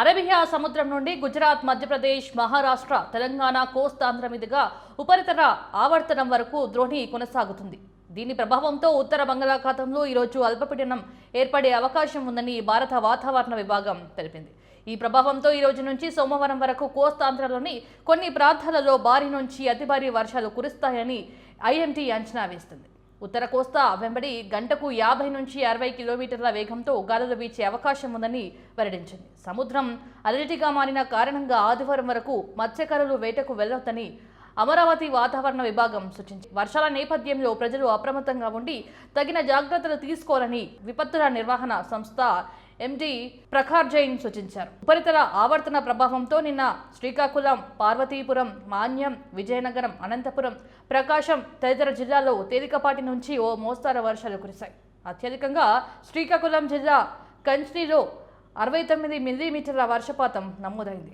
అరబియా సముద్రం నుండి గుజరాత్ మధ్యప్రదేశ్ మహారాష్ట్ర తెలంగాణ కోస్తాంధ్ర మీదుగా ఉపరితల ఆవర్తనం వరకు ద్రోణి కొనసాగుతుంది. దీని ప్రభావంతో ఉత్తర బంగాళాఖాతంలో ఈరోజు అల్పపీడనం ఏర్పడే అవకాశం ఉందని భారత వాతావరణ విభాగం తెలిపింది. ఈ ప్రభావంతో ఈ రోజు నుంచి సోమవారం వరకు కోస్తాంధ్రలోని కొన్ని ప్రాంతాలలో భారీ నుంచి అతి భారీ వర్షాలు కురుస్తాయని ఐఎంటీ అంచనా వేస్తుంది. ఉత్తర కోస్తా వెంబడి గంటకు యాభై నుంచి అరవై కిలోమీటర్ల వేగంతో గాలులు వీచే అవకాశం ఉందని వెల్లడించింది. సముద్రం అలరిటిగా మారిన కారణంగా ఆదివారం వరకు మత్స్యకారులు వేటకు వెళ్ళొద్దని అమరావతి వాతావరణ విభాగం సూచించింది. వర్షాల నేపథ్యంలో ప్రజలు అప్రమత్తంగా ఉండి తగిన జాగ్రత్తలు తీసుకోవాలని విపత్తుల నిర్వహణ సంస్థ ఎండి ప్రఖార్ జైన్ సూచించారు. ఉపరితల ఆవర్తన ప్రభావంతో నిన్న శ్రీకాకుళం పార్వతీపురం మాన్యం విజయనగరం అనంతపురం ప్రకాశం తదితర జిల్లాల్లో తేలికపాటి నుంచి ఓ మోస్తారు వర్షాలు కురిశాయి. అత్యధికంగా శ్రీకాకుళం జిల్లా కంచిలో అరవై తొమ్మిది మిల్లీమీటర్ల వర్షపాతం నమోదైంది.